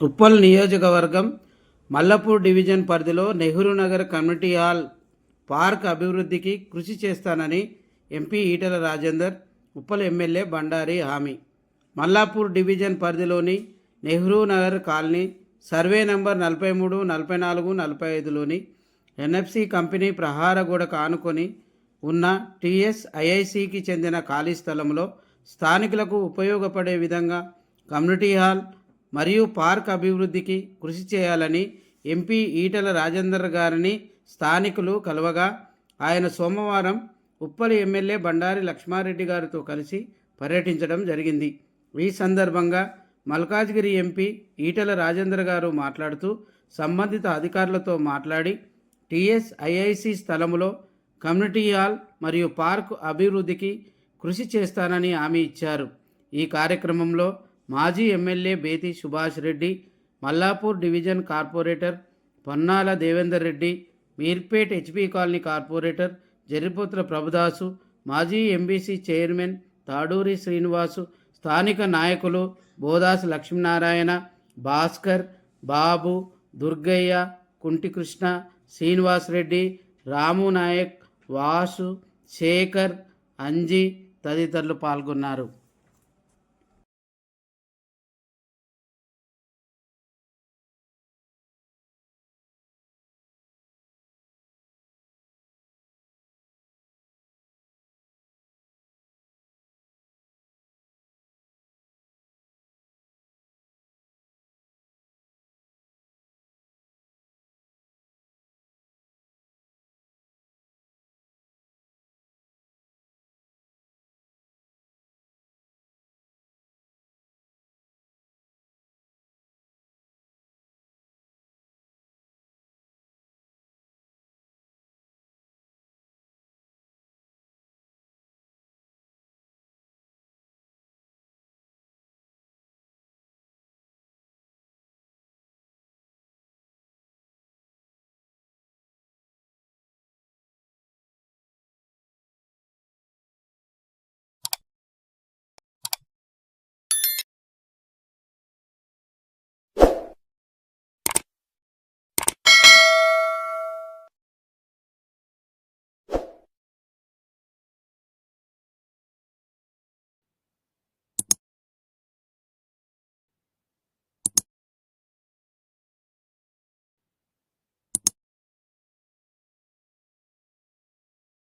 ఉప్పల్ నియోజకవర్గం మల్లపూర్ డివిజన్ పరిధిలో Nehru Nagar community hall park అభివృద్ధికి కృషి చేస్తానని ఎంపీ ఈటల రాజేందర్ ఉప్పల్ ఎమ్మెల్యే బండారి హామీ. మల్లాపూర్ డివిజన్ పరిధిలోని Nehru Nagar colony survey number నలభై మూడు నలభై నాలుగు నలభై ఐదులోని ఎన్ఎఫ్సి కంపెనీ ప్రహారగూడకు ఆనుకొని ఉన్న టిఎస్ ఐఐసికి చెందిన ఖాళీ స్థలంలో స్థానికులకు ఉపయోగపడే విధంగా కమ్యూనిటీ హాల్ మరియు పార్క్ అభివృద్ధికి కృషి చేయాలని ఎంపీ ఈటల రాజేందర్ గారిని స్థానికులు కలవగా ఆయన సోమవారం ఉప్పలి ఎమ్మెల్యే బండారి లక్ష్మారెడ్డి గారితో కలిసి పర్యటించడం జరిగింది. ఈ సందర్భంగా మల్కాజ్గిరి ఎంపీ ఈటల రాజేందర్ గారు మాట్లాడుతూ సంబంధిత అధికారులతో మాట్లాడి టీఎస్ ఐఐసి స్థలములో కమ్యూనిటీ హాల్ మరియు పార్కు అభివృద్ధికి కృషి చేస్తానని హామీ ఇచ్చారు. ఈ కార్యక్రమంలో మాజీ MLA Bethi Subhash Reddy Mallapur division corporator Ponnala Devender Reddy Meerpet HP colony corporator Jariputra Prabhudas మాజీ ఎంబీసీ చైర్మన్ తాడూరి శ్రీనివాసు స్థానిక నాయకులు బోదాసు లక్ష్మీనారాయణ భాస్కర్ బాబు దుర్గయ్య కుంటికృష్ణ శ్రీనివాస్ రెడ్డి రాము నాయక్ వాసు శేఖర్ అంజీ తదితరులు పాల్గొన్నారు.